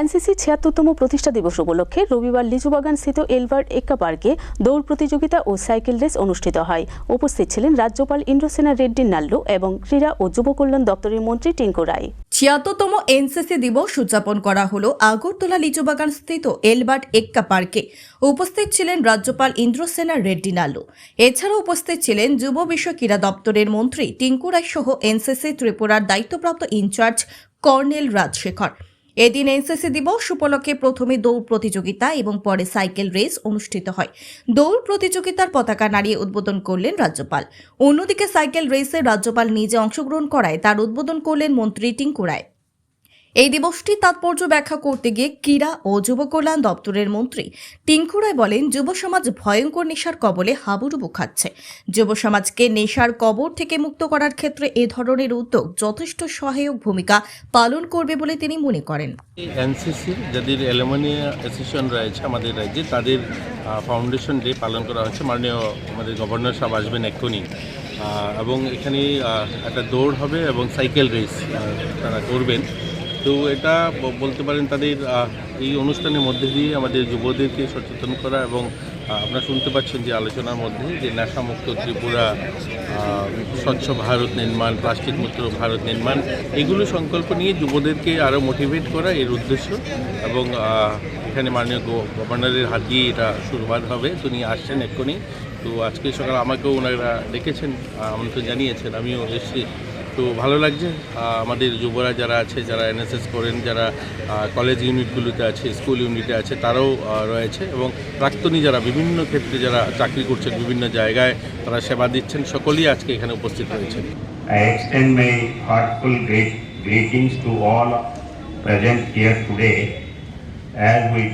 NCC ছিয়াত্তরতম প্রতিষ্ঠা দিবস উপলক্ষে রবিবার লিচুবাগান স্থিত এলবার্ট এক্কা পার্কে দৌড় প্রতিযোগিতা ও সাইকেল রেস অনুষ্ঠিত হয়। উপস্থিত ছিলেন রাজ্যপাল ইন্দ্রসেনা রেড্ডি নাল্লু এবং ক্রীড়া ও যুব কল্যাণ দপ্তরের মন্ত্রী টিঙ্কু রায়। ছিয়াত্তরতম এনসিসি দিবস উদযাপন করা হলো আগরতলা লিচুবাগান স্থিত এলবার্ট এক্কা পার্কে উপস্থিত ছিলেন রাজ্যপাল ইন্দ্রসেনা রেড্ডি নালু এছাড়াও উপস্থিত ছিলেন যুব বিষয় ক্রীড়া দপ্তরের মন্ত্রী টিঙ্কু রায় সহ এনসিসি ত্রিপুরার দায়িত্বপ্রাপ্ত ইনচার্জ কর্নেল রাজশেখর। এদিন এনসিসি দিবস উপলক্ষে প্রথমে দৌড় প্রতিযোগিতা এবং পরে সাইকেল রেস অনুষ্ঠিত হয়। দৌড় প্রতিযোগিতার পতাকা নাড়িয়ে উদ্বোধন করলেন রাজ্যপাল। অন্যদিকে সাইকেল রেসে রাজ্যপাল নিজে অংশগ্রহণ করায় তার উদ্বোধন করলেন মন্ত্রী টিঙ্কু রায়। এই দিবসটির তাৎপর্য ব্যাখ্যা করতে গিয়ে ক্রীড়া ও যুব কল্যাণ দপ্তরের মন্ত্রী টিঙ্কু রায় বলেন, যুব সমাজ ভয়ঙ্কর নেশার কবলে হাবুডুবু খাচ্ছে। যুব সমাজকে নেশার কবর থেকে মুক্ত করার ক্ষেত্রে এ ধরনের উদ্যোগ যথেষ্ট সহায়ক ভূমিকা পালন করবে বলে তিনি মনে করেন। এনসিসি যাদের অ্যালুমিনিয়া অ্যাসোসিয়েশন রয়েছে আমাদের রাজ্যে, তাদের ফাউন্ডেশন ডে পালন করা হচ্ছে। মাননীয় আমাদের গভর্নর সাহেব আসবেন এক্ষুনি। এবং এখানে একটা দৌড় হবে এবং সাইকেল রেস তারা করবেন। তো এটা বলতে পারেন তাদের এই অনুষ্ঠানের মধ্যে দিয়ে আমাদের যুবদেরকে সচেতন করা এবং আপনারা শুনতে পাচ্ছেন যে আলোচনার মধ্যে যে নেশামুক্ত ত্রিপুরা স্বচ্ছ ভারত নির্মাণ, প্লাস্টিক মুক্ত ভারত নির্মাণ, এগুলো সংকল্প নিয়ে যুবদেরকে আরও মোটিভেট করা এর উদ্দেশ্য এবং এখানে মাননীয় গভর্নরের হাত দিয়ে এটা শুরুবাত হবে। তো নিয়ে আসছেন এক্ষুনি। তো আজকে সকাল আমাকেও ওনারা ডেকেছেন আমন্ত্রণ জানিয়েছেন। আমিও এসেছি তো ভালো লাগছে। আমাদের যুবরা যারা আছে, যারা এনএসএস করেন, যারা কলেজ ইউনিটগুলোতে আছে স্কুল ইউনিটে আছে, তারাও রয়েছে এবং প্রাক্তনী যারা বিভিন্ন ক্ষেত্রে যারা চাকরি করছেন বিভিন্ন জায়গায় তারা সেবা দিচ্ছেন। সকলেই আজকে এখানে উপস্থিত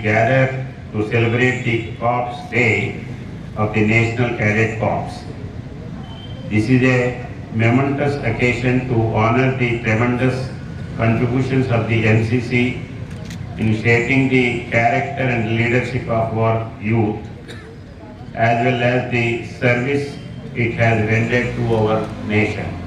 gather to celebrate the Corps Day of the National Cadet Corps. This is a momentous occasion to honor the tremendous contributions of the NCC in shaping the character and leadership of our youth as well as the service it has rendered to our nation.